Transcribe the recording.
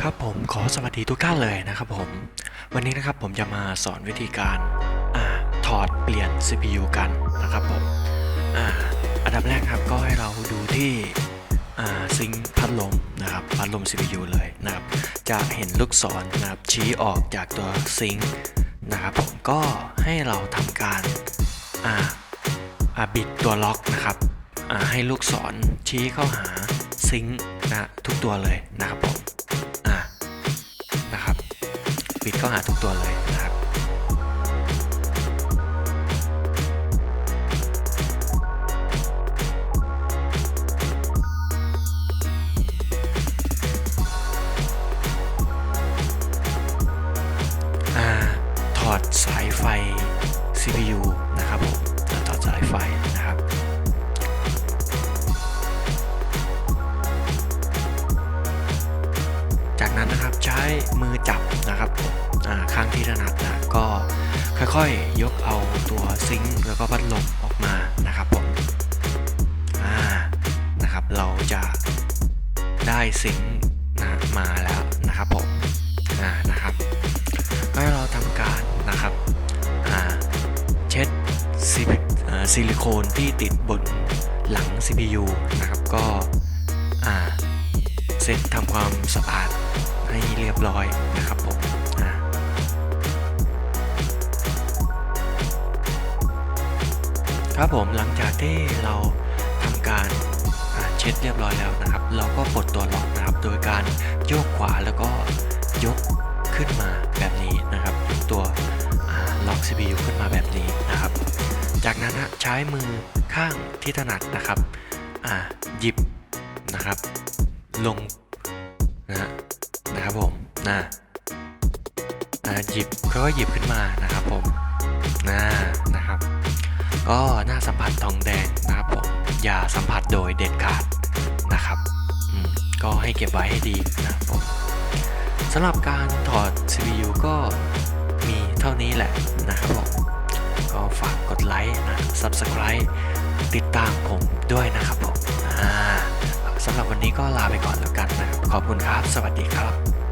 ครับผมขอสวัสดีทุกท่านเลยนะครับผม วันนี้นะครับผมจะมาสอนวิธีการอาถอดเปลี่ยน CPU กันนะครับผมอาอันดับแรกครับก็ให้เราดูที่อ่าซิงพัดลมนะครับพัดลม CPU เลยนะครับจะเห็นลูกศรนะครับชี้ออกจากตัวซิงนะครับผมก็ให้เราทำการอ่าอ่าบิดตัวล็อกนะครับอ่าให้ลูกศรชี้เข้าหาซิงนะทุกตัวเลยนะครับผม ปิดเข้าหาทุกตัวเลยนะครับถอดสายไฟ CPU นะครับผมถอดสายไฟนะครับ มือจับนะครับผมข้างที่ถนัดนะก็ค่อยๆยกเอาตัวซิงค์แล้วก็พัดลมออกมานะครับผมอ่านะครับเราจะได้ซิงค์นะมาแล้วนะครับผมอ่านะครับให้เราทำการนะครับอ่าเช็ดซิอ่าซิลิโคนที่ติดบนหลัง CPU นะครับก็เซ็ตทำความสะอาด รียบร้อยนะครับผมครับผมหลังจากที่เราทำการเช็ดเรียบร้อยแล้วนะครับ เราก็ปลดตัวล็อกนะครับ โดยการโยกขวาแล้วก็ยกขึ้นมาแบบนี้นะครับยกตัวล็อก CPU ขึ้นมาแบบนี้นะครับ จากนั้นนะใช้มือข้างที่ถนัดนะครับหยิบนะครับ ลงนะฮะ นะนะหยิบค่อยๆหยิบขึ้นมานะครับผมนะนะครับ ก็หน้าสัมผัสทองแดงนะครับผมอย่าสัมผัสโดยเด็ดขาดนะครับก็ให้เก็บไว้ให้ดีนะครับผมสำหรับการถอด CPU ก็มีเท่านี้แหละนะครับผมก็ฝากกดไลค์นะ Subscribe ติดตามผมด้วยนะครับผมสำหรับวันนี้ก็ลาไปก่อนแล้วกันนะครับขอบคุณครับ สวัสดีครับ